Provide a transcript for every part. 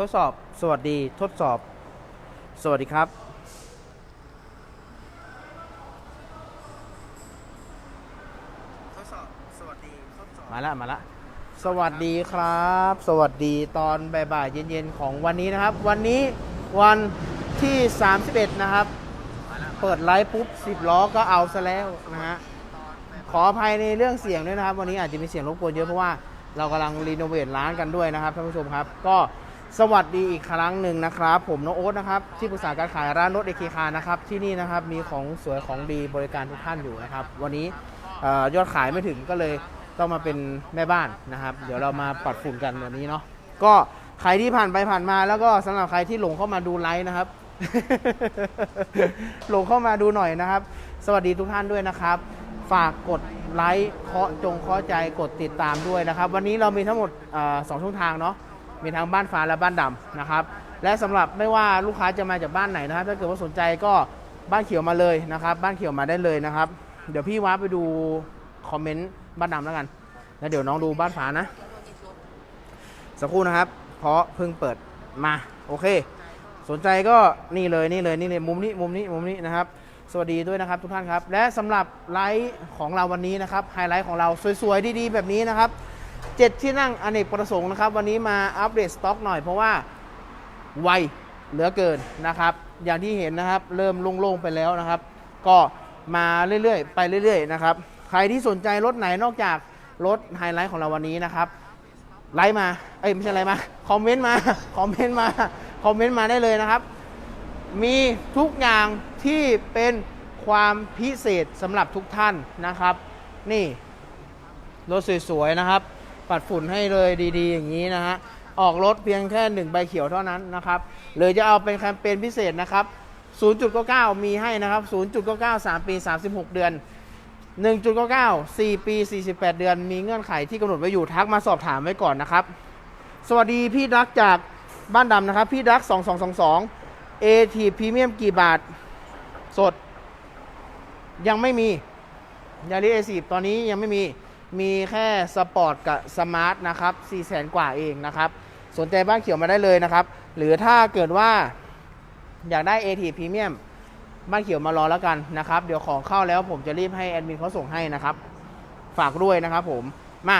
ทดสอบ สวัสดี ทดสอบ สวัสดีครับทดสอบสวัสดีทดสอบมาละมาละสวัสดีครับ สวัสดีตอนบ่ายๆเย็นๆของวันนี้นะครับ วันนี้วันที่ 31 นะครับ เปิดไลฟ์ปุ๊บ 10 ล้อก็เอาซะแล้วนะฮะขออภัยในเรื่องเสียงด้วยนะครับ วันนี้อาจจะมีเสียงรบกวนเยอะเพราะว่าเรากำลังรีโนเวทร้านกันด้วยนะครับท่านผู้ชมครับ ก็ สวัสดีอีกครั้งหนึ่งนะครับ ผมน้องโอ๊ตนะครับที่ปรึกษาการขายร้านรถเอเคคานะครับที่นี่นะครับมีของสวยของดีบริการทุกท่านอยู่นะครับ วันนี้ยอดขายไม่ถึงก็เลยต้องมาเป็นแม่บ้านนะครับ เดี๋ยวเรามาปัดฝุ่นกันวันนี้เนาะก็ใครที่ผ่านไปผ่านมา แล้วก็สำหรับใครที่หลงเข้ามาดูไลฟ์นะครับ หลงเข้ามาดูหน่อยนะครับ สวัสดีทุกท่านด้วยนะครับ ฝากกดไลค์เคาะจงเคาะใจกดติดตามด้วยนะครับ วันนี้เรามีทั้งหมดสองช่องทางเนาะ มีทั้งบ้านฟ้าและบ้านดำนะครับ และสำหรับไม่ว่าลูกค้าจะมาจากบ้านไหนนะครับ ถ้าเกิดว่าสนใจก็บ้านเขียวมาเลยนะครับ บ้านเขียวมาได้เลยนะครับ เดี๋ยวพี่ว้าไปดูคอมเมนต์บ้านดำแล้วกันแล้วเดี๋ยวน้องดูบ้านฟ้านะ สักครู่นะครับ เพราะเพิ่งเปิดมาโอเค สนใจก็นี่เลยนี่เลยนี่เลยมุมนี้มุมนี้มุมนี้นะครับ สวัสดีด้วยนะครับทุกท่านครับ และสำหรับไลฟ์ของเราวันนี้นะครับไฮไลท์ของเราสวยๆดีๆ แบบนี้นะครับ เจ็ดที่นั่งอเนกประสงค์นะครับ วันนี้มาอัปเดตสต็อกหน่อยเพราะว่าไวเหลือเกินนะครับ อย่างที่เห็นนะครับ เริ่มโล่งๆไปแล้วนะครับ ก็มาเรื่อยๆ ไปเรื่อยๆนะครับ ใครที่สนใจรถไหนนอกจากรถไฮไลท์ของเราวันนี้นะครับไลค์มา เอ้ยไม่ใช่ไลค์มา คอมเมนต์มา คอมเมนต์มา คอมเมนต์มาได้เลยนะครับ มีทุกอย่างที่เป็นความพิเศษสำหรับทุกท่านนะครับ นี่ รถสวยๆนะครับ ปัดฝุ่นให้เลยดี ๆ อย่างนี้นะฮะออกรถเพียงแค่หนึ่งใบเขียวเท่านั้นนะครับหรือจะเอาเป็นแคมเปญพิเศษนะครับ 0.99 มีให้นะครับ 0.99 3 ปี 36 เดือน 1.99 4 ปี 48 เดือน มีเงื่อนไขที่กำหนดไว้อยู่ทักมาสอบถามไว้ก่อนนะครับ สวัสดีพี่ดักจากบ้านดำนะครับ พี่ดัก 2222 a t พรีเมียมกี่บาท สด ยังไม่มียาริเอซีตอนนี้ยังไม่มี มีแค่สปอร์ตกับสมาร์ทนะครับ4แสนกว่าเองนะครับ สนใจบ้านเขียวมาได้เลยนะครับ หรือถ้าเกิดว่าอยากได้ a t พรีเมียมบ้านเขียวมารอแล้วกันนะครับ เดี๋ยวของเข้าแล้วผมจะรีบให้แอดมินเขาส่งให้นะครับ ฝากด้วยนะครับผม มา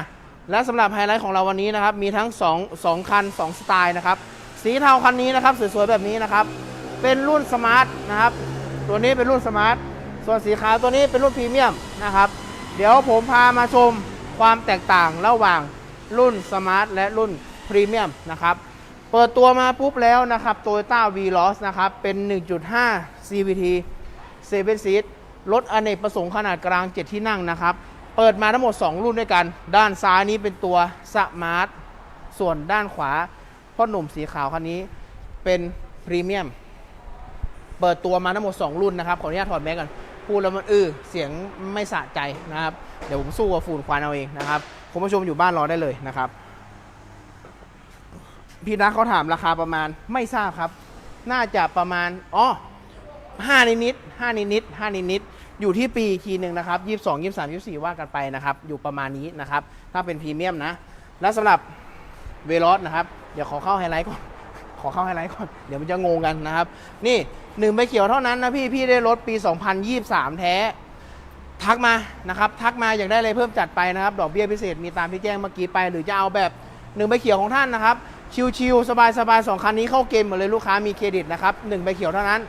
และสำหรับไฮไลท์ของเราวันนี้นะครับ มีทั้ง 2 2คัน 2 สไตล์นะครับ สีเทาคันนี้นะครับ สวยๆแบบนี้นะครับ เป็นรุ่นสมาร์ทนะครับ ตัวนี้เป็นรุ่นสมาร์ท ส่วนสีขาวตัวนี้เป็นรุ่นพรีเมียมนะครับ เดี๋ยวผมพามาชมความแตกต่างระหว่างรุ่นสมาร์ทและรุ่นพรีเมียมนะครับ เปิดตัวมาปุ๊บแล้วนะครับ Toyota v l o s นะครับ เป็น 1.5 CVT 7 seat รถอเนกประสงค์ขนาดกลาง 7 ที่นั่งนะครับ เปิดมาทั้งหมด 2 รุ่นด้วยกัน ด้านซ้ายนี้เป็นตัวสมาร์ทส่วนด้านขวาพ่อหนุ่มสีขาวคันนี้เป็นพรีเมียม เปิดตัวมาทั้งหมด 2 รุ่นนะครับ ขออนุญาตถอดแมสกัน พูดแล้วมันอื้อเสียงไม่สะใจนะครับ เดี๋ยวผมสู้กับฝุ่นควันเอาเองนะครับคุณผู้ชมอยู่บ้านรอได้เลยนะครับ พี่นักเขาถามราคาประมาณไม่ทราบครับ น่าจะประมาณอ๋อห้านิดนิดห้านิดนิดห้านิดนิดอยู่ที่ปีอีกทีหนึ่งนะครับยี่สิบสองยี่สิบสามยี่สิบสี่ว่ากันไปนะครับ อยู่ประมาณนี้นะครับ ถ้าเป็นพรีเมียมนะ และสำหรับเวลอสนะครับ เดี๋ยวขอเข้าไฮไลท์ก่อน ขอเข้าไฮไลท์ก่อน เดี๋ยวมันจะงงกันนะครับ นี่ หนึ่งใบเขียวเท่านั้นนะพี่พี่ได้รถปี 2023 แท้ ทักมานะครับ ทักมาอยากได้อะไรเพิ่มจัดไปนะครับ ดอกเบี้ยพิเศษมีตามที่แจ้งเมื่อกี้ไป หรือจะเอาแบบหนึ่งใบเขียวของท่านนะครับ ชิวๆสบายๆสองคันนี้เข้าเกมหมดเลยลูกค้ามีเครดิตนะครับหนึ่งใบเขียวเท่านั้น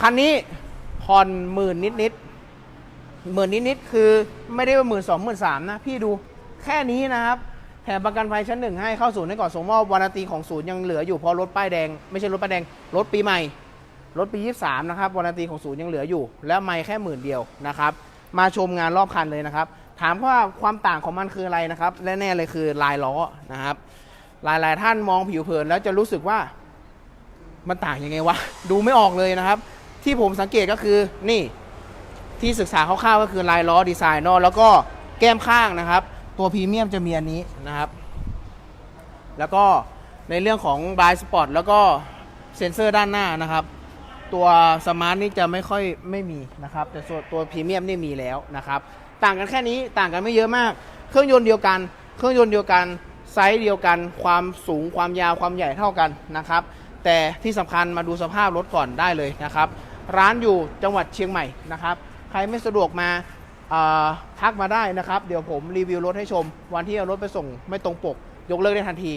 คันนี้ผ่อนหมื่นนิดๆหมื่นนิดๆคือไม่ได้ว่าหมื่นสองหมื่นสามนะพี่ดูแค่นี้นะครับแถมประกันภัยชั้นหนึ่งให้เข้าศูนย์ให้ก่อนส่งมอบวารันตีของศูนย์ยังเหลืออยู่เพราะรถป้ายแดง ไม่ใช่รถป้ายแดง รถปีใหม่ รถปี 23 นะครับวารันตีของศูนย์ยังเหลืออยู่ แล้วไม่แค่หมื่นเดียวนะครับ มาชมงานรอบคันเลยนะครับ ถามว่าความต่างของมันคืออะไรนะครับและแน่เลยคือลายล้อนะครับ หลายๆท่านมองผิวเผินแล้วจะรู้สึกว่ามันต่างยังไงวะ ดูไม่ออกเลยนะครับ ที่ผมสังเกตก็คือนี่ที่ศึกษาคร่าวๆก็คือลายล้อดีไซน์นอะแล้วก็แก้มข้างนะครับ ตัวพรีเมียมจะมีอันนี้นะครับ แล้วก็ในเรื่องของบายสปอร์ตแล้วก็เซ็นเซอร์ด้านหน้านะครับ ตัวสมาร์ทนี่จะไม่ค่อยไม่มีนะครับ แต่ส่วนตัวพรีเมียมนี่มีแล้วนะครับ ต่างกันแค่นี้ต่างกันไม่เยอะมาก เครื่องยนต์เดียวกัน เครื่องยนต์เดียวกันไซส์เดียวกัน ความสูงความยาวความใหญ่เท่ากันนะครับ แต่ที่สำคัญมาดูสภาพรถก่อนได้เลยนะครับ ร้านอยู่จังหวัดเชียงใหม่นะครับ ใครไม่สะดวกมาทักมาได้นะครับ เดี๋ยวผมรีวิวรถให้ชม วันที่เอารถไปส่งไม่ตรงปก ยกเลิกได้ทันที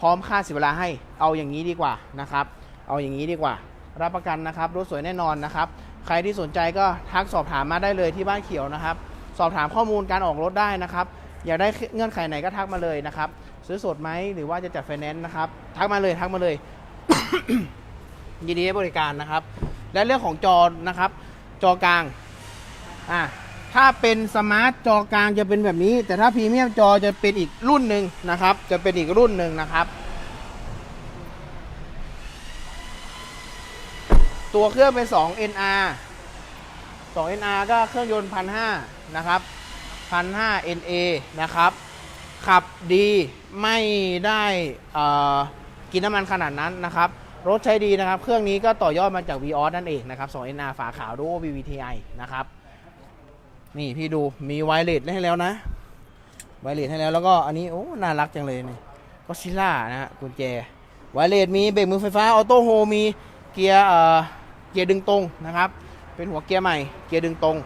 พร้อมค่าเสียเวลาให้เอาอย่างนี้ดีกว่านะครับ เอาอย่างนี้ดีกว่า รับประกันนะครับ รถสวยแน่นอนนะครับ ใครที่สนใจก็ทักสอบถามมาได้เลยที่บ้านเขียวนะครับ สอบถามข้อมูลการออกรถได้นะครับ อยากได้เงื่อนไขไหนก็ทักมาเลยนะครับ ซื้อสดไหมหรือว่าจะจัดไฟแนนซ์นะครับ ทักมาเลยทักมาเลย ยินดีให้บริการนะครับ และเรื่องของจอนะครับ จอกลางอะถ้าเป็นสมาร์ทจอกลางจะเป็นแบบนี้ แต่ถ้าพรีเมียมจอจะเป็นอีกรุ่นหนึ่งนะครับ จะเป็นอีกรุ่นหนึ่งนะครับ ตัวเครื่องเป็น 2 NR 2 NR ก็เครื่องยนต์พันห้านะครับพันห้า NA นะครับ ขับดีไม่ได้กินน้ำมันขนาดนั้นนะครับ รถใช้ดีนะครับ เครื่องนี้ก็ต่อยอดมาจาก v ีออนั่นเองนะครับ 2NR ฝาขาวดู VVTi นะครับ นี่พี่ดูมีไวเลสให้แล้วนะ ไวเลสให้แล้วแล้วก็อันนี้ โอ้ น่ารักจังเลยนี่ก็ซิล่านะฮะกุญแจ ไวเลสมีเบรกมือไฟฟ้า ออโต้โฮมีเกียร์ เกียร์ดึงตรงนะครับ เป็นหัวเกียร์ใหม่ เกียร์ดึงตรง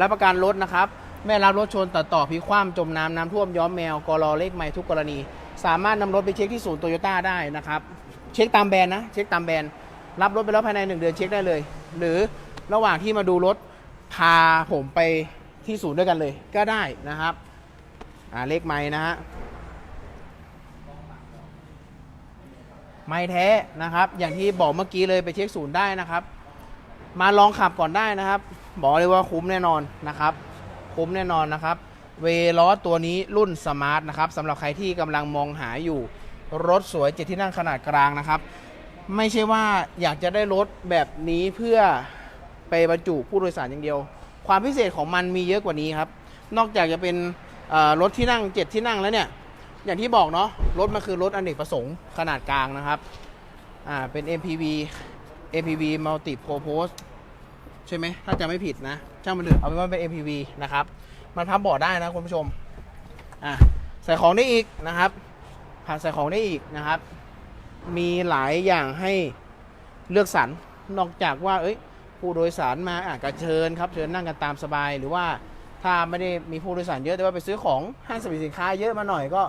รับประกันรถนะครับไม่รับรถชนตัดต่อพิคว่ำจมน้ำน้ำท่วมย้อมแมวกรอเลขใหม่ทุกกรณี สามารถนำรถไปเช็คที่ศูนย์โตโยต้าได้นะครับ เช็คตามแบรนด์นะ เช็คตามแบรนด์ รับรถไปแล้วภายใน 1 เดือนเช็คได้เลย หรือระหว่างที่มาดูรถพาผมไปที่ศูนย์ด้วยกันเลยก็ได้นะครับ อ่าเลขไม้นะฮะ ไม่แท้นะครับ อย่างที่บอกเมื่อกี้เลยไปเช็คศูนย์ได้นะครับ มาลองขับก่อนได้นะครับ บอกเลยว่าคุ้มแน่นอนนะครับ คุ้มแน่นอนนะครับ เวล้อตัวนี้รุ่นสมาร์ทนะครับสำหรับใครที่กำลังมองหาอยู่รถสวยเจ็ดที่นั่งขนาดกลางนะครับ ไม่ใช่ว่าอยากจะได้รถแบบนี้เพื่อไปบรรจุผู้โดยสารอย่างเดียว ความพิเศษของมันมีเยอะกว่านี้ครับ นอกจากจะเป็นรถที่นั่งเจ็ดที่นั่งแล้วเนี่ย อย่างที่บอกเนาะรถมันคือรถอเนกประสงค์ขนาดกลางนะครับ อ่าเป็น MPV MPV Multi Purpose ใช่ไหมถ้าจะไม่ผิดนะช่างมันเถอะเอาเป็นว่าเป็น MPV นะครับ มันพับเบาะได้นะคุณผู้ชมอะใส่ของได้อีกนะครับผ่านใส่ของได้อีกนะครับ มีหลายอย่างให้เลือกสรรนอกจากว่า เอ้ย ผู้โดยสารมาอะก็เชิญครับเชิญนั่งกันตามสบายหรือว่าถ้าไม่ได้มีผู้โดยสารเยอะแต่ว่าไปซื้อของห้างสรรพสินค้าเยอะมาหน่อยก็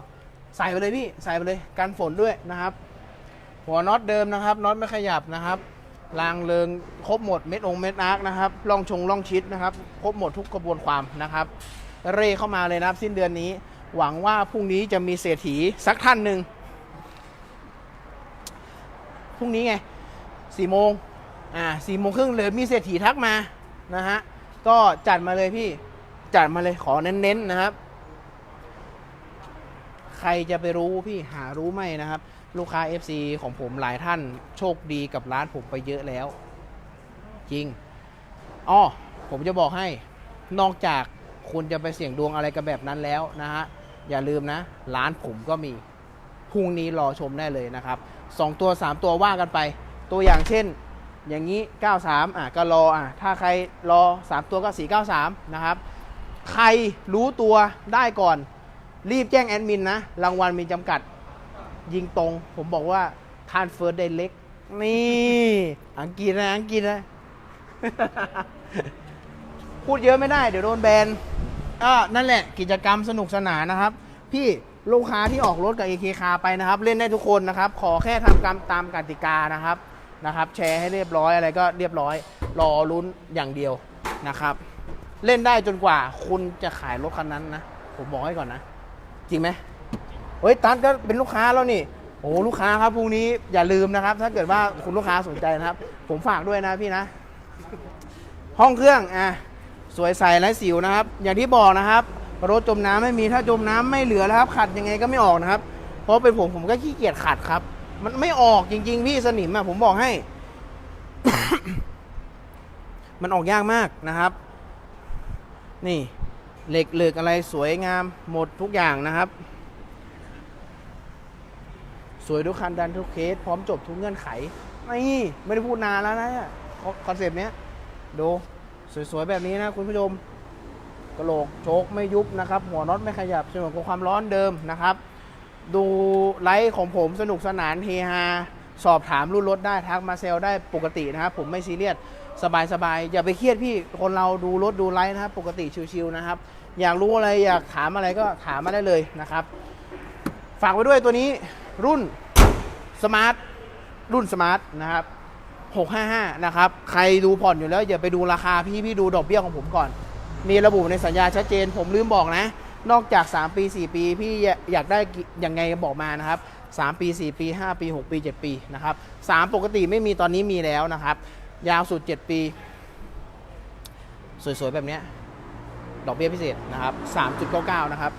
ใส่ไปเลยพี่ใส่ไปเลยกันฝนด้วยนะครับ หัวน็อตเดิมนะครับน็อตไม่ขยับนะครับรางเริงครบหมดเม็ดองเม็ดอาร์คนะครับล่องชงล่องชิดนะครับครบหมดทุกกระบวนความนะครับ เร่เข้ามาเลยนะครับ สิ้นเดือนนี้ หวังว่าพรุ่งนี้จะมีเศรษฐีสักท่านหนึ่งพรุ่งนี้ไงสี่โมงอ่าสี่โมงครึ่งเลยมีเศรษฐีทักมานะฮะก็จัดมาเลยพี่จัดมาเลยขอเน้นๆนะครับ รจะไปรู้พี่หารู้ไหมนะครับ ลูกค้า FC ของผมหลายท่านโชคดีกับร้านผมไปเยอะแล้ว จริงอ้อผมจะบอกให้นอกจากคุณจะไปเสี่ยงดวงอะไรกันแบบนั้นแล้วนะฮะอย่าลืมนะ ร้านผมก็มีพรุ่งนี้รอชมได้เลยนะครับสองตัว 3 ตัวว่ากันไป ตัวอย่างเช่น อย่างนี้ 93 อะก็รออะถ้าใครรอ 3 ตัวก็ 493 นะครับ ใครรู้ตัวได้ก่อน รีบแจ้งแอดมินนะ รางวัลมีจำกัด ยิงตรง ผมบอกว่าทานเฟิร์ d เดเล็กนี่ อังกฤษนะอังกฤษนะ พูดเยอะไม่ได้ เดี๋ยวโดนแบนก็นั่นแหละกิจกรรมสนุกสนานนะครับ พี่ลูกค้าที่ออกรถกับ AK คาไปนะครับ เล่นได้ทุกคนนะครับ ขอแค่ทำกรรมตามกติกานะครับนะครับ แชร์ให้เรียบร้อยอะไรก็เรียบร้อย รอลุ้นอย่างเดียวนะครับ เล่นได้จนกว่าคุณจะขายรถคันนั้นนะ ผมบอกให้ก่อนนะ จริงไหมเฮ้ยตันก็เป็นลูกค้าแล้วนี่โอ้ลูกค้าครับพรุ่งนี้อย่าลืมนะครับ ถ้าเกิดว่าคุณลูกค้าสนใจนะครับ ผมฝากด้วยนะพี่นะ ห้องเครื่องอะสวยใสไร้สิวนะครับ อย่างที่บอกนะครับรถจมน้ำไม่มีถ้าจมน้ำไม่เหลือแล้วครับ ขัดยังไงก็ไม่ออกนะครับ เพราะเป็นผมผมก็ขี้เกียจขัดครับ มันไม่ออกจริง ๆ พี่สนิมอะผมบอกให้ มันออกยากมากนะครับ นี่ เหล็กเหลือกอะไรสวยงามหมดทุกอย่างนะครับ สวยทุกคันดันทุกเคส พร้อมจบทุกเงื่อนไขนี่ไม่ได้พูดนานแล้วนะคอนเซปต์เนี้ยดูสวยๆแบบนี้นะคุณผู้ชมกระโหลกโชคไม่ยุบนะครับ หัวน็อตไม่ขยับสมกับความร้อนเดิมนะครับ ดูไลฟ์ของผมสนุกสนานเฮฮาสอบถามรุ่นรถได้ทักมาเซลได้ปกตินะครับ ผมไม่ซีเรียสสบายสบายอย่าไปเครียดพี่คนเราดูรถดูไลฟ์นะครับ ปกติชิวๆนะครับ อยากรู้อะไรอยากถามอะไรก็ถามมาได้เลยนะครับ ฝากไว้ด้วยตัวนี้รุ่นสมาร์ทรุ่นสมาร์ทนะครับ 655 นะครับ ใครดูผ่อนอยู่แล้วอย่าไปดูราคาพี่พี่ดูดอกเบี้ยของผมก่อน มีระบุในสัญญาชัดเจน ผมลืมบอกนะ นอกจาก 3 ปี 4 ปี พี่อยากได้ยังไงบอกมานะครับ 3 ปี 4 ปี 5 ปี 6 ปี 7 ปีนะครับ 3 ปกติไม่มีตอนนี้มีแล้วนะครับ ยาวสุด 7 ปี สวยๆ แบบนี้ ดอกเบี้ยพิเศษนะครับ3.99นะครับ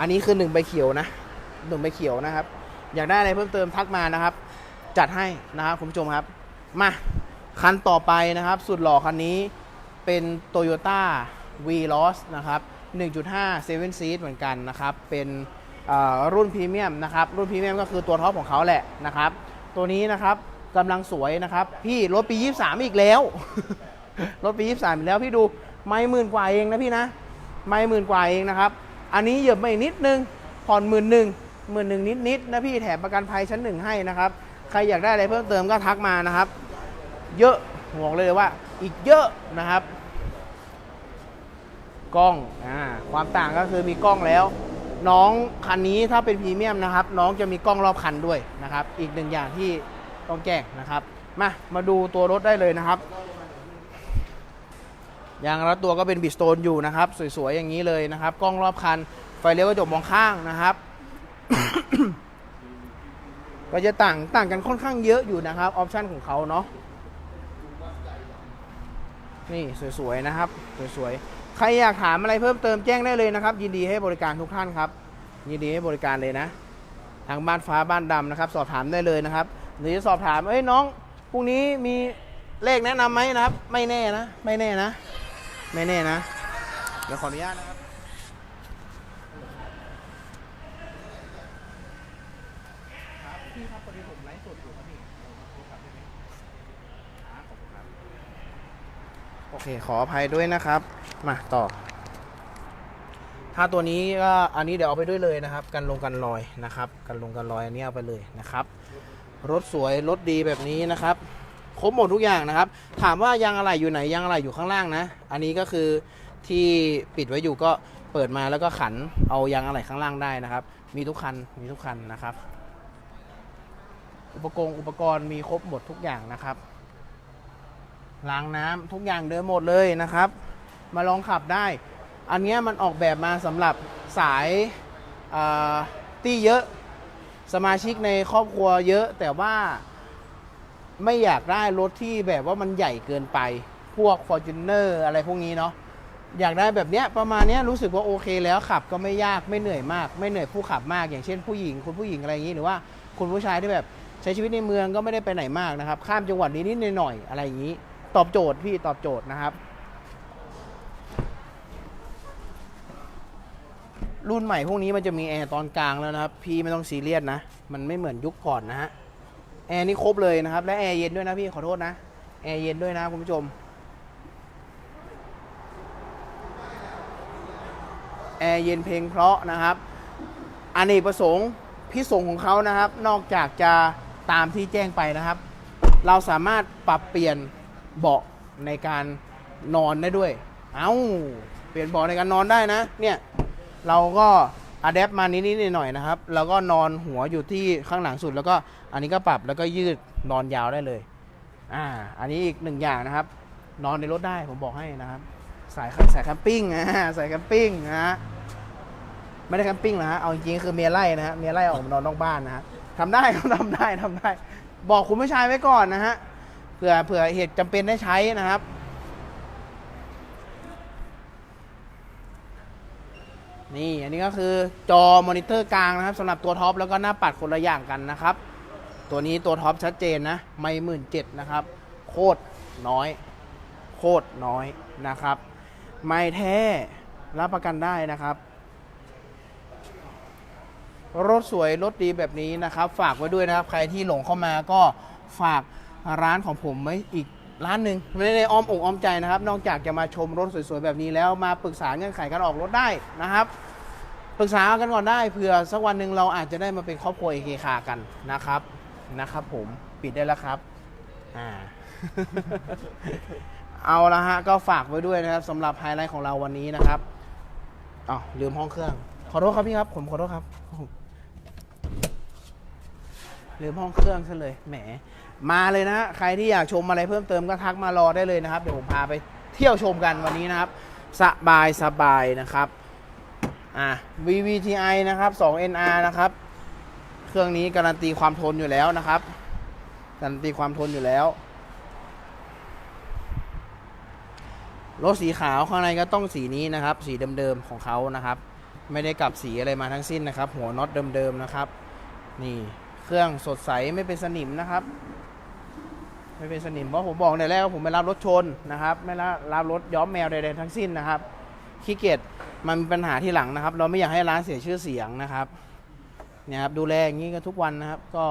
อันนี้คือ1ใบเขียวนะ1ใบเขียวนะครับ อยากได้อะไรเพิ่มเติมทักมานะครับ จัดให้นะครับคุณผู้ชมครับ มาคันต่อไปนะครับ สุดหล่อคันนี้เป็น Toyota v l o s นะครับ 1.5 7 seat เหมือนกันนะครับ เป็นรุ่นพรีเมียมนะครับ รุ่นพรีเมียมก็คือตัวท็อปของเขาแหละนะครับ ตัวนี้นะครับกำลังสวยนะครับ พี่รถปี 23 อีกแล้ว รถปี 23 อีกแล้วพี่ดูไม่หมื่นกว่าเองนะพี่นะ ไม่หมื่นกว่าเองนะครับ อันนี้เหยียบมาอีกนิดนึง ผ่อนหมื่นหนึ่งหมื่นหนึ่งนิดๆนะพี่แถมประกันภัยชั้นหนึ่งให้นะครับ ใครอยากได้อะไรเพิ่มเติมก็ทักมานะครับ เยอะบอกเลยว่า อีกเยอะนะครับ กล้องอ่าความต่างก็คือมีกล้องแล้ว น้องคันนี้ถ้าเป็นพรีเมียมนะครับ น้องจะมีกล้องรอบคันด้วยนะครับ อีกหนึ่งอย่างที่ต้องแจ้งนะครับ มามาดูตัวรถได้เลยนะครับ ยางรัดตัวก็เป็นบิสโตนอยู่นะครับ สวยๆ อย่างนี้เลยนะครับ กล้องรอบคัน ไฟเลี้ยวกระจกมองข้างนะครับ ก็จะต่างต่างกันค่อนข้างเยอะอยู่นะครับ ออปชันของเขาเนาะนี่สวยๆนะครับ สวยๆ ใครอยากถามอะไรเพิ่มเติมแจ้งได้เลยนะครับ ยินดีให้บริการทุกท่านครับ ยินดีให้บริการเลยนะ ทางบ้านฟ้าบ้านดำนะครับ สอบถามได้เลยนะครับ หรือจะสอบถามเอ้ยน้องพรุ่งนี้มีเลขแนะนำไหมนะครับ ไม่แน่นะ ไม่แน่นะ ไม่แน่นะ เดี๋ยวขออนุญาตนะครับพี่ครับพอดีผมไลฟ์สดอยู่ครับพี่โอเค ขออภัยด้วยนะครับ มาต่อ ถ้าตัวนี้ก็อันนี้เดี๋ยวเอาไปด้วยเลยนะครับ กันลงกันรอยนะครับ กันลงกันรอยอันนี้เอาไปเลยนะครับ รถสวย รถดีแบบนี้นะครับ ครบหมดทุกอย่างนะครับ ถามว่ายางอะไรอยู่ไหนยางอะไรอยู่ข้างล่างนะ อันนี้ก็คือที่ปิดไว้อยู่ก็เปิดมาแล้วก็ขันเอายางอะไรข้างล่างได้นะครับ มีทุกคันมีทุกคันนะครับ อุปกรณ์อุปกรณ์มีครบหมดทุกอย่างนะครับล้างน้ำทุกอย่างเดิมหมดเลยนะครับ มาลองขับได้ อันนี้มันออกแบบมาสำหรับสายาตี้เยอะสมาชิกในครอบครัวเยอะแต่ว่า ไม่อยากได้รถที่แบบว่ามันใหญ่เกินไป พวก f o r t u n e r อะไรพวกนี้เนาะอยากได้แบบเนี้ยประมาณเนี้ยรู้สึกว่าโอเคแล้วขับก็ไม่ยากไม่เหนื่อยมาก ไม่เหนื่อยผู้ขับมาก อย่างเช่นผู้หญิงคุณผู้หญิงอะไรอย่างนี้หรือว่าคุณผู้ชายที่แบบใช้ชีวิตในเมืองก็ไม่ได้ไปไหนมากนะครับ ข้ามจังหวัดนิดๆหน่อยอะไรอย่างนี้ ตอบโจทย์พี่ตอบโจทย์นะครับ รุ่นใหม่พวกนี้มันจะมีแอร์ตอนกลางแล้วนะครับ พี่ไม่ต้องซีเรียสนะ มันไม่เหมือนยุคก่อนนะฮะ แอร์นี่ครบเลยนะครับ และแอร์เย็นด้วยนะพี่ขอโทษนะ แอร์เย็นด้วยนะคุณผู้ชม แอร์เย็นเพลงเพราะนะครับอันเนกประสงค์พิสงค์ของเขานะครับ นอกจากจะตามที่แจ้งไปนะครับ เราสามารถปรับเปลี่ยนเบาะในการนอนได้ด้วย เอา้า เปลี่ยนเบาะในการนอนได้นะ เนี่ย เราก็ อัดแอปมานิดๆหน่อยๆนะครับ แล้วก็นอนหัวอยู่ที่ข้างหลังสุด แล้วก็อันนี้ก็ปรับแล้วก็ยืดนอนยาวได้เลย อ่า อันนี้อีกหนึ่งอย่างนะครับ นอนในรถได้ผมบอกให้นะครับ สายสายแคมปิ้งอ่าสายแคมปิ้งนะฮะไม่ได้แคมปิ้งนะฮะเอาจริงๆคือเมียไล่นะฮะเมียไล่ออกมานอนนอกบ้านนะฮะทำได้ครับทำได้ทำได้ บอกคุณผู้ชายไว้ก่อนนะฮะเผื่อเผื่อเหตุจำเป็นได้ใช้นะครับ นี่อันนี้ก็คือจอมอนิเตอร์กลางนะครับสำหรับตัวท็อปแล้วก็หน้าปัดคนละอย่างกันนะครับ ตัวนี้ตัวท็อปชัดเจนนะไม่หมื่นเจ็ดนะครับ โคตรน้อย โคตรน้อยนะครับ ไม่แท้รับประกันได้นะครับ รถสวยรถดีแบบนี้นะครับ ฝากไว้ด้วยนะครับ ใครที่หลงเข้ามาก็ฝากร้านของผมไว้อีกร้านหนึ่งไม่ได้อ้อมอกอ้อมใจนะครับ นอกจากจะมาชมรถสวยๆแบบนี้แล้วมาปรึกษาเงื่อนไขการออกรถได้นะครับ ปรึกษากันก่อนได้เผื่อสักวันหนึ่งเราอาจจะได้มาเป็นครอบครัวเอเคคากันนะครับนะครับ ผมปิดได้แล้วครับอ่าเอาละฮะก็ฝากไว้ด้วยนะครับสำหรับไฮไลท์ของเราวันนี้นะครับอ๋อลืมห้องเครื่อง ขอโทษครับพี่ครับ ผมขอโทษครับลืมห้องเครื่องซะเลยแหม มาเลยนะฮะใครที่อยากชมอะไรเพิ่มเติมก็ทักมารอได้เลยนะครับ เดี๋ยวผมพาไปเที่ยวชมกันวันนี้นะครับ สบายสบายนะครับ อะ VVTi นะครับ 2NR นะครับ เครื่องนี้การันตีความทนอยู่แล้วนะครับ การันตีความทนอยู่แล้ว รถสีขาวข้างในก็ต้องสีนี้นะครับ สีเดิมๆของเขานะครับ ไม่ได้กลับสีอะไรมาทั้งสิ้นนะครับ หัวน็อตเดิมๆนะครับ นี่เครื่องสดใสไม่เป็นสนิมนะครับ ไม่เป็นสนิมเพราะผมบอกในแรกว่าผมไม่รับรถชนนะครับ ไม่รับรับรถย้อมแมวใดๆทั้งสิ้นนะครับ ขี้เกียจมันมีปัญหาที่หลังนะครับ เราไม่อยากให้ร้านเสียชื่อเสียงนะครับเนี่ยครับดูแลอย่างนี้กันทุกวันนะครับ ก็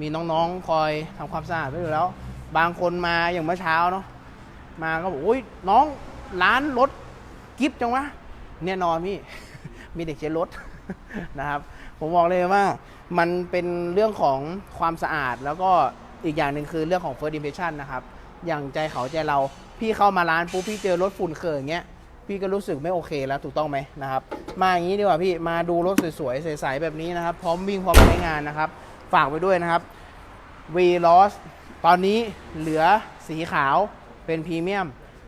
มีน้องๆคอยทำความสะอาดไว้อยู่แล้ว บางคนมาอย่างเมื่อเช้าเนาะมาก็บอกโอ้ยน้องร้านรถกิฟต์จังวะเนี่ยนอนพี่มีเด็กเช็ดรถนะครับ ผมบอกเลยว่ามันเป็นเรื่องของความสะอาดแล้วก็อีกอย่างหนึ่งคือเรื่องของ first impression นะครับ อย่างใจเขาใจเราพี่เข้ามาร้านปุ๊บพี่เจอรถฝุ่นเขินอย่างเงี้ย พี่ก็รู้สึกไม่โอเคแล้วถูกต้องไหมนะครับมาอย่างนี้ดีกว่าพี่มาดูรถสวยๆใสๆแบบนี้นะครับ พร้อมวิ่งพร้อมใช้งานนะครับ ฝากไว้ด้วยนะครับ V l o s ตอนนี้เหลือสีขาวเป็นพรีเมียม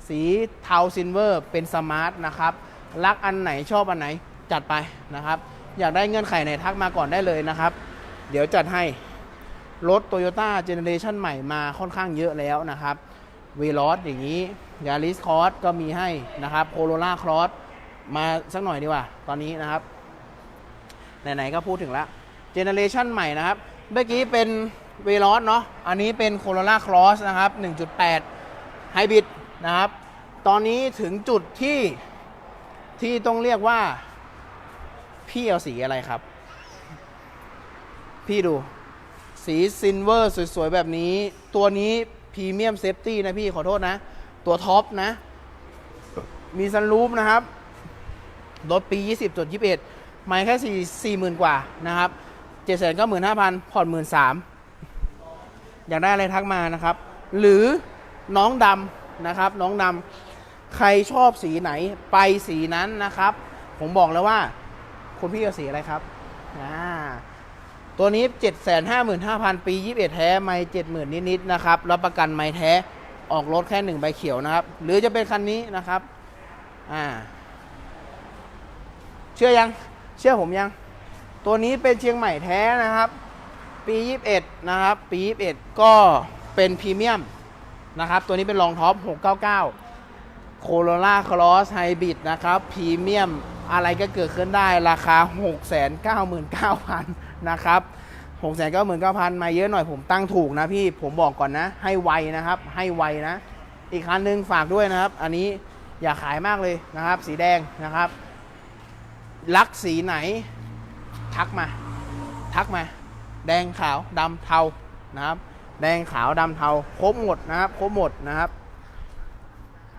สีเทาซิลเวอร์เป็นสมาร์ทนะครับ รักอันไหนชอบอันไหนจัดไปนะครับ อยากได้เงื่อนไขไหนทักมาก่อนได้เลยนะครับ เดี๋ยวจัดให้รถ Toyota Generation ใหม่มาค่อนข้างเยอะแล้วนะครับ ว l ล s อย่างนี้ยาริสคอ s ก็มีให้นะครับโ o โ o ล่าครอสมาสักหน่อยดีกว่า ตอนนี้นะครับ ไหน ๆ ก็พูดถึงแล้วเจเนเรชันใหม่นะครับ เมื่อกี้เป็นเวล s เนาะอันนี้เป็นโ o โ o ล่าครอสนะครับ 1.8 ไฮบริดนะครับ ตอนนี้ถึงจุดที่ที่ต้องเรียกว่า พี่เอาสีอะไรครับ พี่ดูสีซินเวอร์สวย ๆ แบบนี้ ตัวนี้ พรีเมียมเซฟตี้นะพี่ขอโทษนะ ตัวท็อปนะ มีซันรูฟนะครับ รถปี 20จด21 ไม่แค่4 40,000 กว่านะครับ7 9 5 0 0 0ผ่อน13,000 อยากได้อะไรทักมานะครับ หรือน้องดำนะครับ น้องดำใครชอบสีไหนไปสีนั้นนะครับ ผมบอกแล้วว่าคุณพี่เอาสีอะไรครับอ่า ตัวนี้ 755,000 ปี 21 แท้ ไม่ 70,000 นิดๆนะครับ รับประกันไม่แท้ ออกรถแค่หนึ่งใบเขียวนะครับ หรือจะเป็นคันนี้นะครับ อ่า เชื่อยัง เชื่อผมยัง ตัวนี้เป็นเชียงใหม่แท้นะครับ ปี 21 นะครับ ปี 21 ก็เป็นพรีเมียมนะครับ ตัวนี้เป็นรองท็อป 699 โคโรล่าคลอสไฮบริดนะครับ พรีเมียม อะไรก็เกิดขึ้นได้ ราคา 699,000 นะครับ699,000มาเยอะหน่อยผมตั้งถูกนะพี่ผมบอกก่อนนะ ให้ไวนะครับ ให้ไวนะ อีกคันหนึ่งฝากด้วยนะครับ อันนี้อย่าขายมากเลยนะครับ สีแดงนะครับ รักสีไหน ทักมา ทักมา แดงขาวดำเทานะครับ แดงขาวดำเทาครบหมดนะครับครบหมดนะครับ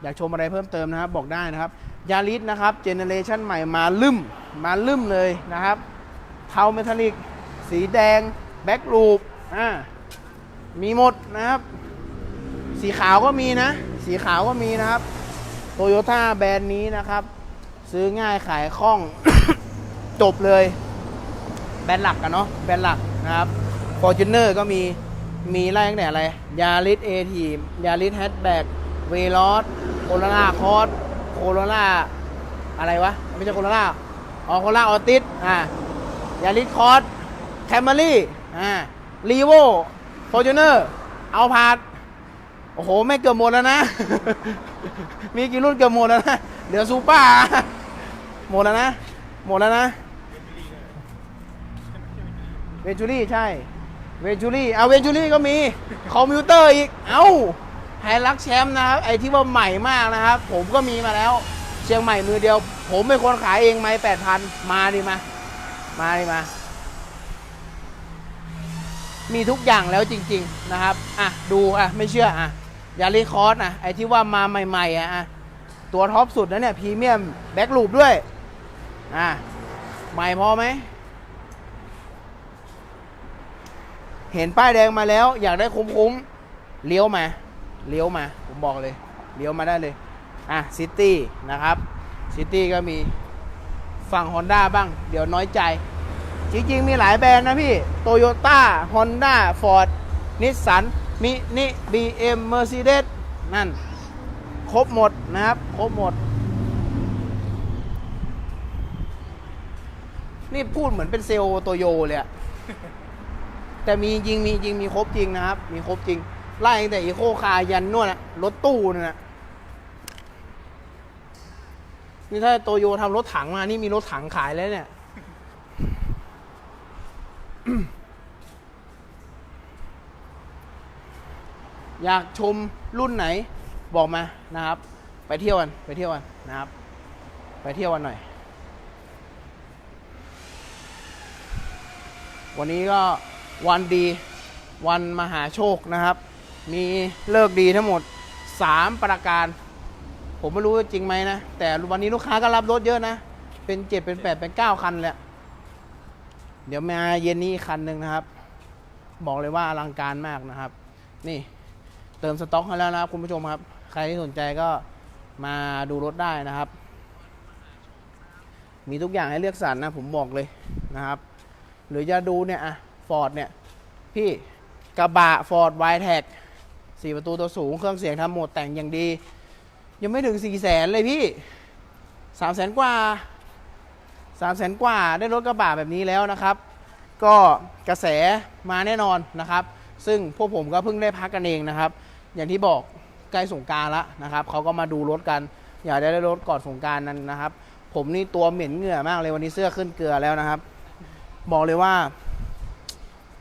อยากชมอะไรเพิ่มเติมนะครับ บอกได้นะครับยาริสนะครับเจเนเรชันใหม่มาลืมมาลืมเลยนะครับ เทาเมทัลลิก สีแดง แบ็กลูปอ่ามีหมดนะครับ สีขาวก็มีนะ สีขาวก็มีนะครับโตโยต้าแบรนด์นี้นะครับ ซื้อง่ายขายคล่อง จบเลย แบรนด์หลักกันเนาะแบรนด์หลักนะครับฟอร์จูเนอร์ก็มีมีไล่ตั้งแต่อะไรยาริสเอทีมยาริสแฮชแบ็กเวลอสโคโรล่าคอสโคโรล่าอะไรวะ ไม่ใช่โคโรล่าอ๋อโคโรล่าออติสอ่ายาริสคอส แคมเมรี่อ่ารีโวฟอร์จูเนอร์เอาพาดโอ้โห ไม่เกือบหมดแล้วนะ มีกี่รุ่นเกือบหมดแล้วนะ เหลือซูเปอร์หมดแล้วนะ หมดแล้วนะ เวนจูรี่ใช่ เวนจูรี่เอาเวนจูรี่ก็มี คอมพิวเตอร์อีก เอ้าไฮรักแชมป์นะครับ ไอที่ว่าใหม่มากนะครับ ผมก็มีมาแล้ว เชียงใหม่มือเดียว ผมเป็นคนขายเองไหมแปดพันมาดิมา มาดิมา มีทุกอย่างแล้วจริง ๆนะครับ อะ ดูอะ ไม่เชื่ออะ ยาริคอร์สนะไอที่ว่ามาใหม่ๆอะอะ ตัวท็อปสุดนะเนี่ยพรีเมียมแบ็กลูปด้วย อะ ใหม่พอไหม เห็นป้ายแดงมาแล้ว อยากได้คุ้มๆ เลี้ยวมา เลี้ยวมา ผมบอกเลย เลี้ยวมาได้เลย อะซิตี้นะครับซิตี้ก็มีฝั่ง Honda บ้าง เดี๋ยวน้อยใจ จริงๆ มีหลายแบรนด์นะพี่โตโยต้าฮอนด้าฟอร์ดนิสสันมินิบีเอ็มเมอร์เซเดสนั่น ครบหมดนะครับ ครบหมด นี่พูดเหมือนเป็นเซลล์โตโยเลยอะแต่มีจริงมีจริงมีครบจริงนะครับ มีครบจริง ไล่ตั้งแต่อีโคคาร์ยันนวดอะรถตู้นั่นนะนี่ถ้าโตโยทำรถถังมา นี่มีรถถังขายแล้วเนี่ย อยากชมรุ่นไหนบอกมานะครับ ไปเที่ยวกันไปเที่ยวกันนะครับ ไปเที่ยวกันหน่อย วันนี้ก็วันดีวันมหาโชคนะครับ มีเลิกดีทั้งหมด 3 ประการ ผมไม่รู้จริงไหมนะ แต่วันนี้ลูกค้าก็รับรถเยอะนะ เป็นเจ็ดเป็นแปดเป็นเก้าคันเลยอะ เดี๋ยวมาเย็นนี้คันหนึ่งนะครับ บอกเลยว่าอลังการมากนะครับ นี่เติมสต็อกให้แล้วนะครับคุณผู้ชมครับ ใครที่สนใจก็มาดูรถได้นะครับ มีทุกอย่างให้เลือกสรรนะ ผมบอกเลยนะครับ หรือจะดูเนี่ยอะฟอร์ดเนี่ย พี่กระบะฟอร์ดไวแท็กสี่ประตูตัวสูง เครื่องเสียงทำโหมดแต่งอย่างดี ยังไม่ถึงสี่แสนเลยพี่สามแสนกว่า สามแสนกว่าได้รถกระบะแบบนี้แล้วนะครับ ก็กระแสมาแน่นอนนะครับ ซึ่งพวกผมก็เพิ่งได้พักกันเองนะครับ อย่างที่บอกใกล้สงกรารแล้วนะครับเขาก็มาดูรถกัน อยากได้รถก่อนสงกรารนั้นนะครับ ผมนี่ตัวเหม็นเหงื่อมากเลยวันนี้เสื้อขึ้นเกลือแล้วนะครับ บอกเลยว่า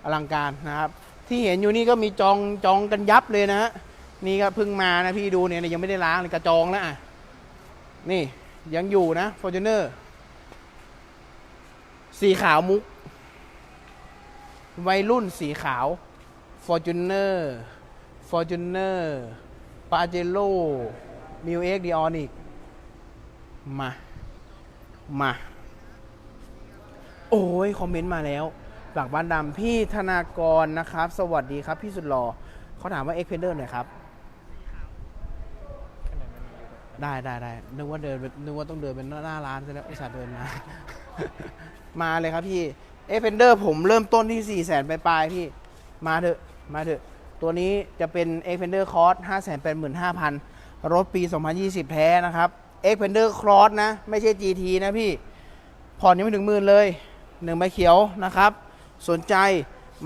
อลังการนะครับ ที่เห็นอยู่นี่ก็มีจองจองกันยับเลยนะฮะนี่ก็เพิ่งมานะพี่ดูเนี่ยยังไม่ได้ล้างเลยกระจองแล้วอะนี่ยังอยู่นะฟอร์จูเนอร์ สีขาวมุก วัยรุ่นสีขาว Fortuner Fortuner p a j e r o m i l X d i o n i c มา มา โอ้ย คอมเมนต์มาแล้ว หลักบ้านดำพี่ธนากรนะครับ สวัสดีครับ พี่สุดหล่อเขาถามว่า X p e n d e r หน่อยครับ ได้ได้ได้นึกว่าเดินไปนึกว่าต้องเดินเป็นหน้าร้านซะแล้วอุตส่าห์เดินมา มาเลยครับพี่เอฟเฟนเดอร์ผมเริ่มต้นที่4 0 0 0 0 0ปลายๆพี่ มาเถอะ มาเถอะ ตัวนี้จะเป็น e x p e n d e r Cross 585,000 รถปี 2020 แท้นะครับ e x p e n d e r Cross นะ ไม่ใช่ GT นะพี่ ผ่อนยังไม่ถึงหมื่นเลยหนึ่งใบเขียวนะครับ สนใจ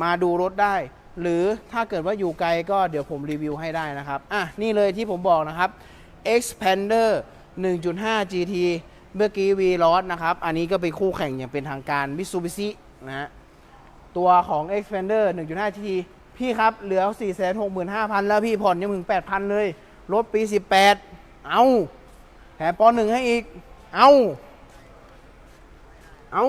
มาดูรถได้ หรือถ้าเกิดว่าอยู่ไกลก็เดี๋ยวผมรีวิวให้ได้นะครับ อะ นี่เลยที่ผมบอกนะครับ Expander 1.5 GT เมื่อกี้ V ลอสนะครับ อันนี้ก็เป็นคู่แข่งอย่างเป็นทางการ Mitsubishi นะฮะตัวของ Expander 1.5 GT พี่ครับ เหลือ 465,000 แล้วพี่ผ่อนยังถึง 8,000 เลยรถปี 18 เอาแถมปหนึ่งให้อีก เอาเอา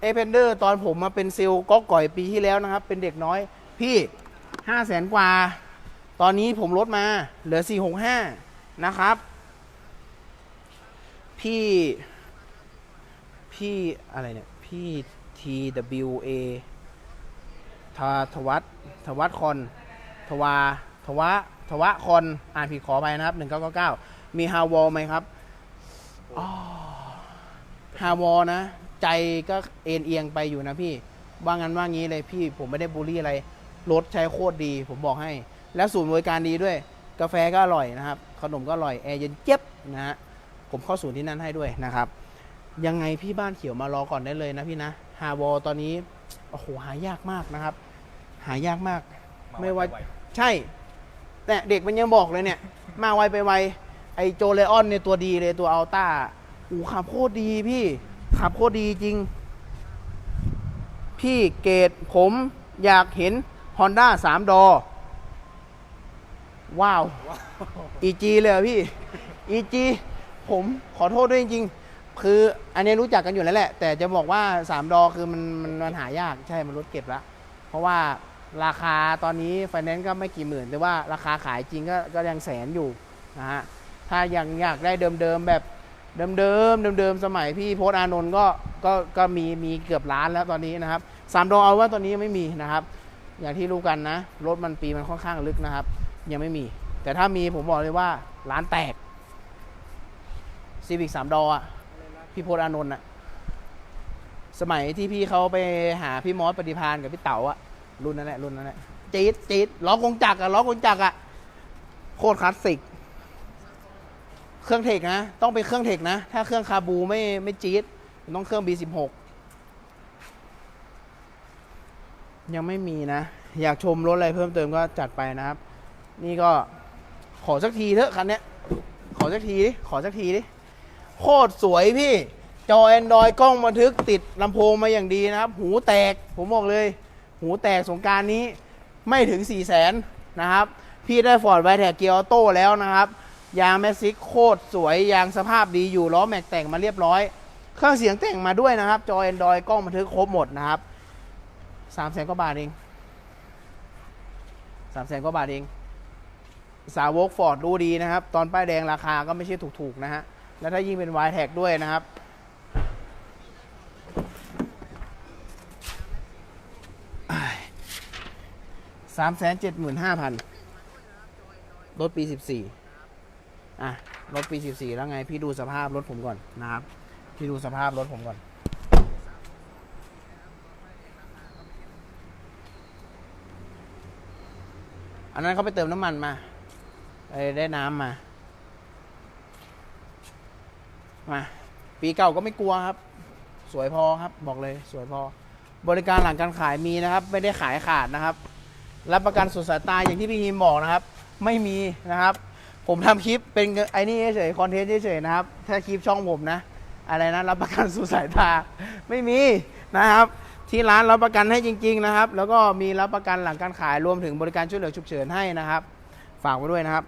เอเพนเดอร์ตอนผมมาเป็นซิลก็ก่อยปีที่แล้วนะครับ เป็นเด็กน้อย พี่5 0 0แสนกว่า ตอนนี้ผมลดมา เหลือ465นะครับ พี่พี่อะไรเนี่ย พี่ TWA ทาทวัตทวัตคอนทวาทวะทวะคอนอ่านผิดขอไปนะครับ1999มีฮาวอลไหมครับฮาวอลนะ ใจก็เอ็นเอียงไปอยู่นะพี่ ว่างั้นว่างี้เลยพี่ผมไม่ได้บูลลี่อะไร รถใช้โคตรดี ผมบอกให้ แล้วศูนย์บริการดีด้วย กาแฟก็อร่อยนะครับ ขนมก็อร่อย แอร์เย็นเจี๊ยบนะฮะ ผมเข้าศูนย์ที่นั่นให้ด้วยนะครับ ยังไงพี่บ้านเขียวมารอก่อนได้เลยนะพี่นะฮาวอลตอนนี้โอ้โหหายากมากนะครับ หายากมาก ไม่ว่าใช่ แต่เด็กมันยังบอกเลยเนี่ย มาไวไปไวไอโจเลออนเนี่ยตัวดีเลยตัวอัลต้าอูขับโคตรดีพี่ขับโคตรดีจริง พี่เกตผมอยากเห็น Honda 3 ดอ ว้าว EG เลยเหรอพี่ EG ผมขอโทษด้วยจริงๆ คืออันนี้รู้จักกันอยู่แล้วแหละ แต่จะบอกว่า 3 ดอคือมันมันมันหายากใช่มันรถเก็บล้วเพราะว่าราคาตอนนี้ไฟแนนซ์ก็ไม่กี่หมื่น แต่ว่าราคาขายจริงก็ก็ยังแสนอยู่นะฮะถ้ายังอยากได้เดิมๆแบบเดิมๆเดิมๆสมัยพี่โพส์อานนท์ก็ก็ก็มีมีเกือบล้านแล้วตอนนี้นะครับสามดอเอาว่าตอนนี้ยังไม่มีนะครับ อย่างที่รู้กันนะ รถมันปีมันค่อนข้างลึกนะครับ ยังไม่มี แต่ถ้ามีผมบอกเลยว่าร้านแตก ซีวิกสามดออะพี่โพสอานนท์อะสมัยที่พี่เขาไปหาพี่มอสปฏิพานกับพี่เต๋าอะรุ่นนั้นแหละรุ่นนั้นแหละจี๊ดจี๊ดล้อกงจักรอะล้อกงจักรอะโคตรคลาสสิก เครื่องเทคนะ ต้องเป็นเครื่องเทคนะ ถ้าเครื่องคาบูไม่ไม่จี๊ดต้องเครื่อง B16 ยังไม่มีนะ อยากชมรถอะไรเพิ่มเติมก็จัดไปนะครับ นี่ก็ขอสักทีเถอะคันเนี้ยขอสักทีดิ ขอสักทีดิ โคตรสวยพี่ จอ Android กล้องบันทึกติดลำโพงมาอย่างดีนะครับ หูแตกผมบอกเลย หูแตกสงกรารนี้ไม่ถึง4 0 0แสนนะครับ พี่ได้ฟอร์ดไวแท็กเกียร์ออโต้แล้วนะครับ ยางแมสซิกโคตรสวย ยางสภาพดีอยู่ล้อแม็กแต่งมาเรียบร้อย เครื่องเสียงแต่งมาด้วยนะครับ จอ Android กล้องบันทึกครบหมดนะครับสามแสนกว่าบาทเองสามแสนกว่าบาทเอง สาวกฟอร์ดรู้ดีนะครับ ตอนป้ายแดงราคาก็ไม่ใช่ถูกๆนะฮะ แล้วถ้ายิ่งเป็น y t แท็กด้วยนะครับ สามแสนเจ็ดหมื่นห้าพันรถปีสิบสี่อะ รถปีสิบสี่แล้วไง พี่ดูสภาพรถผมก่อนนะครับ พี่ดูสภาพรถผมก่อนอันนั้นเขาไปเติมน้ำมันมา ไปได้น้ำมา มาปีเก่าก็ไม่กลัวครับ สวยพอครับบอกเลยสวยพอ บริการหลังการขายมีนะครับ ไม่ได้ขายขาดนะครับ รับประกันสุดสายตาอย่างที่พี่ฮิมบอกนะครับ ไม่มีนะครับ ผมทำคลิปเป็นไอ้นี่เฉยคอนเทนต์เฉยๆนะครับ ถ้าคลิปช่องผมนะ อะไรนะรับประกันสุดสายตาไม่มีนะครับ ที่ร้านรับประกันให้จริง ๆนะครับ แล้วก็มีรับประกันหลังการขายรวมถึงบริการช่วยเหลือฉุกเฉินให้นะครับ ฝากไว้ด้วยนะครับ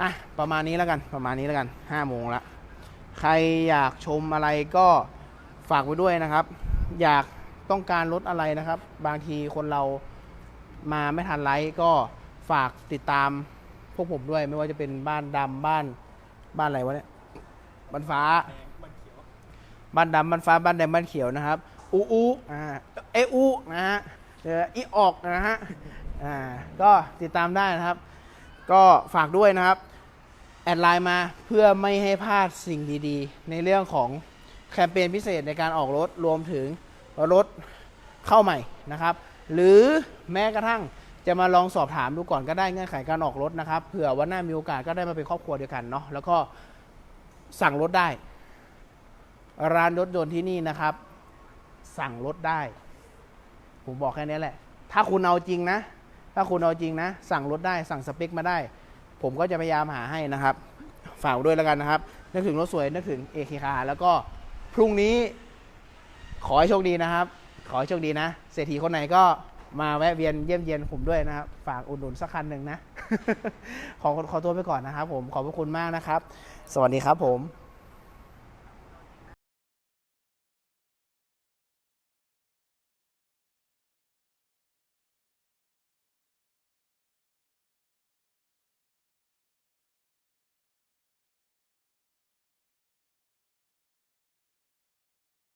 อะประมาณนี้แล้วกันประมาณนี้แล้วกันห้าโมงละ ใครอยากชมอะไรก็ฝากไว้ด้วยนะครับ อยากต้องการรถอะไรนะครับ บางทีคนเรามาไม่ทันไลฟ์ก็ฝากติดตามพวกผมด้วย ไม่ว่าจะเป็นบ้านดำบ้านบ้านอะไรวะเนี่ยบ้านฟ้า บ้านดำบ้านฟ้าบ้านแดงบ้านเขียวนะครับอูอูอ่าเออูนะฮะเอออีออกนะฮะอ่าก็ติดตามได้นะครับ ก็ฝากด้วยนะครับ แอดไลน์มาเพื่อไม่ให้พลาดสิ่งดีๆ ในเรื่องของแคมเปญพิเศษในการออกรถรวมถึงรถเข้าใหม่นะครับ หรือแม้กระทั่งจะมาลองสอบถามดูก่อนก็ได้เงื่อนไขการออกรถนะครับเผื่อวันหน้ามีโอกาสก็ได้มาเป็นครอบครัวเดียวกันเนาะแล้วก็สั่งรถได้ ร้านรถยนต์ที่นี่นะครับ สั่งรถได้ ผมบอกแค่นี้แหละ ถ้าคุณเอาจริงนะ ถ้าคุณเอาจริงนะ สั่งรถได้สั่งสเปคมาได้ ผมก็จะพยายามหาให้นะครับ ฝากด้วยแล้วกันนะครับ นึกถึงรถสวย นึกถึงเอเคคาแล้วก็พรุ่งนี้ขอให้โชคดีนะครับ ขอให้โชคดีนะ เศรษฐีคนไหนก็มาแวะเวียนเยี่ยมเยียนผมด้วยนะครับ ฝากอุดหนุนสักคันหนึ่งนะ ขอขอตัวไปก่อนนะครับผม ขอบพระคุณมากนะครับ สวัสดีครับผม